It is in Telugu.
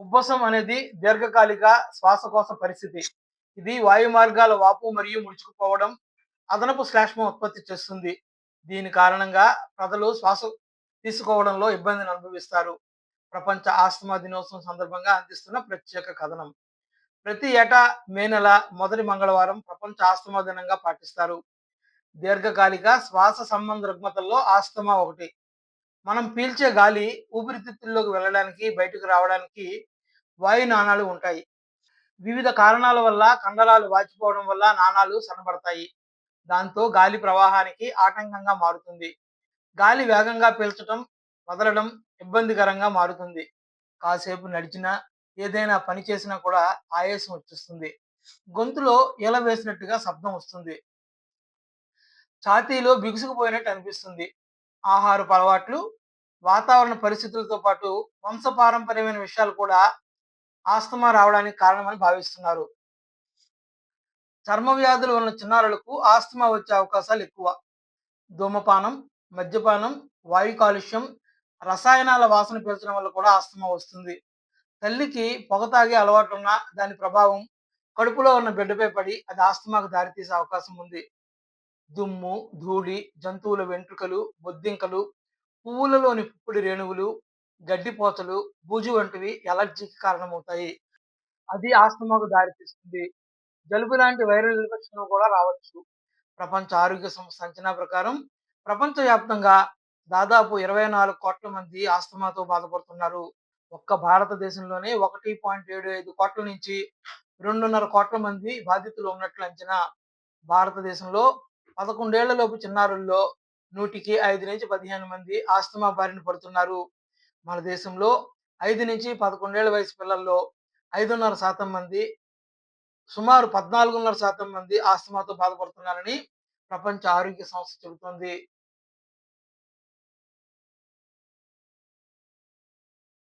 ఉబ్బసం అనేది దీర్ఘకాలిక శ్వాసకోశ పరిస్థితి. ఇది వాయు మార్గాల వాపు మరియు ముడుచుకుపోవడం, అదనపు శ్లేష్మ ఉత్పత్తి చేస్తుంది. దీని కారణంగా ప్రజలు శ్వాస తీసుకోవడంలో ఇబ్బందిని అనుభవిస్తారు. ప్రపంచ ఆస్తమా దినోత్సవం సందర్భంగా అందిస్తున్న ప్రత్యేక కథనం. ప్రతి ఏటా మే నెల మొదటి మంగళవారం ప్రపంచ ఆస్తమా దినంగా పాటిస్తారు. దీర్ఘకాలిక శ్వాస సంబంధ రుగ్మతల్లో ఆస్తమా ఒకటి. మనం పీల్చే గాలి ఊపిరితిత్తుల్లోకి వెళ్ళడానికి, బయటకు రావడానికి వాయు నాణాలు ఉంటాయి. వివిధ కారణాల వల్ల కండరాలు వాచిపోవడం వల్ల నాణాలు సన్నబడతాయి. దాంతో గాలి ప్రవాహానికి ఆటంకంగా మారుతుంది. గాలి వేగంగా పీల్చటం, వదలడం ఇబ్బందికరంగా మారుతుంది. కాసేపు నడిచినా, ఏదైనా పని చేసినా కూడా ఆయాసం వచ్చేస్తుంది. గొంతులో ఈల వేసినట్టుగా శబ్దం వస్తుంది. ఛాతీలో బిగుసుకుపోయినట్టు అనిపిస్తుంది. ఆహారపు అలవాట్లు, వాతావరణ పరిస్థితులతో పాటు వంశపారంపర్యమైన విషయాలు కూడా ఆస్తమా రావడానికి కారణమని భావిస్తున్నారు. చర్మ వ్యాధులు ఉన్న చిన్నారులకు ఆస్తమా వచ్చే అవకాశాలు ఎక్కువ. ధూమపానం, మద్యపానం, వాయు కాలుష్యం, రసాయనాల వాసన పీల్చడం వల్ల కూడా ఆస్తమా వస్తుంది. తల్లికి పొగ తాగే అలవాటున్నా దాని ప్రభావం కడుపులో ఉన్న బిడ్డపై పడి అది ఆస్తమాకు దారితీసే అవకాశం ఉంది. దుమ్ము, ధూళి, జంతువుల వెంట్రుకలు, బొద్దింకలు, పువ్వులలోని పుప్పొడి రేణువులు, గడ్డిపోతలు బూజు వంటివి ఎలర్జీకి కారణమవుతాయి. అది ఆస్తమాకు దారితీస్తుంది. జలుబు లాంటి వైరల్ ఇన్ఫెక్షన్లు కూడా రావచ్చు. ప్రపంచ ఆరోగ్య సంస్థ అంచనా ప్రకారం ప్రపంచవ్యాప్తంగా దాదాపు 24 కోట్ల మంది ఆస్తమాతో బాధపడుతున్నారు. ఒక్క భారతదేశంలోనే 1.75 కోట్ల నుంచి 2.5 కోట్ల మంది బాధితులు ఉన్నట్లు అంచనా. భారతదేశంలో పదకొండేళ్ళలోపు చిన్నారుల్లో నూటికి 5-15 మంది ఆస్తమా బారిన పడుతున్నారు. మన దేశంలో ఐదు నుంచి పదకొండేళ్ళ వయసు పిల్లల్లో 5.5 శాతం మంది, సుమారు 14.5 శాతం మంది ఆస్తమాతో బాధపడుతున్నారని ప్రపంచ ఆరోగ్య సంస్థ చెబుతోంది.